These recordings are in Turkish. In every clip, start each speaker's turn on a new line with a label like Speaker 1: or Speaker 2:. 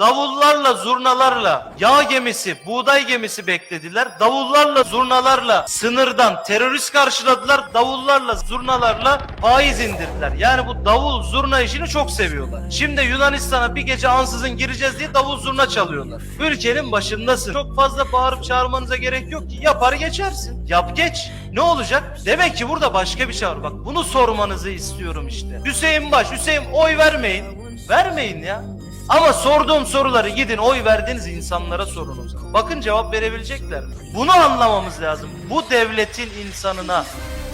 Speaker 1: Davullarla, zurnalarla yağ gemisi, buğday gemisi beklediler. Davullarla, zurnalarla sınırdan terörist karşıladılar. Davullarla, zurnalarla faiz indirdiler. Yani bu davul, zurna işini çok seviyorlar. Şimdi Yunanistan'a bir gece ansızın gireceğiz diye davul, zurna çalıyorlar. Ülkenin başındasın. Çok fazla bağırıp çağırmanıza gerek yok ki. Yapar geçersin. Yap geç. Ne olacak? Demek ki burada başka bir var. Bak bunu sormanızı istiyorum işte. Hüseyin Baş, Hüseyin oy vermeyin. Vermeyin ya. Ama sorduğum soruları gidin oy verdiğiniz insanlara sorun o zaman. Bakın cevap verebilecekler mi? Bunu anlamamız lazım. Bu devletin insanına,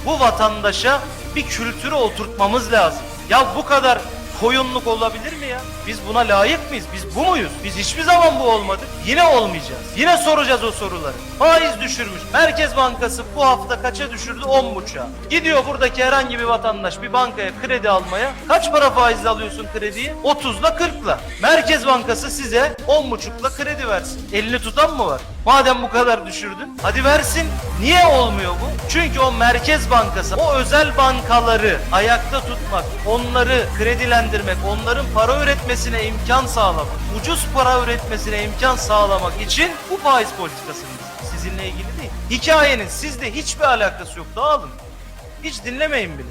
Speaker 1: bu vatandaşa bir kültürü oturtmamız lazım. Ya bu kadar koyunluk olabilir mi ya? Biz buna layık mıyız? Biz bu muyuz? Biz hiçbir zaman bu olmadık. Yine olmayacağız. Yine soracağız o soruları. Faiz düşürmüş. Merkez Bankası bu hafta kaça düşürdü? 10.5'a. Gidiyor buradaki herhangi bir vatandaş bir bankaya kredi almaya. Kaç para faizle alıyorsun krediyi? 30'la 40'la. Merkez Bankası size 10.5'la kredi versin. Elini tutan mı var? Madem bu kadar düşürdün, hadi versin. Niye olmuyor bu? Çünkü o Merkez Bankası, o özel bankaları ayakta tutmak, onları kredilendirmek, onların para üretmesine imkan sağlamak, ucuz para üretmesine imkan sağlamak için bu faiz politikasını sizinle ilgili değil. Hikayenin sizde hiçbir alakası yok. Dağılın. Hiç dinlemeyin bile.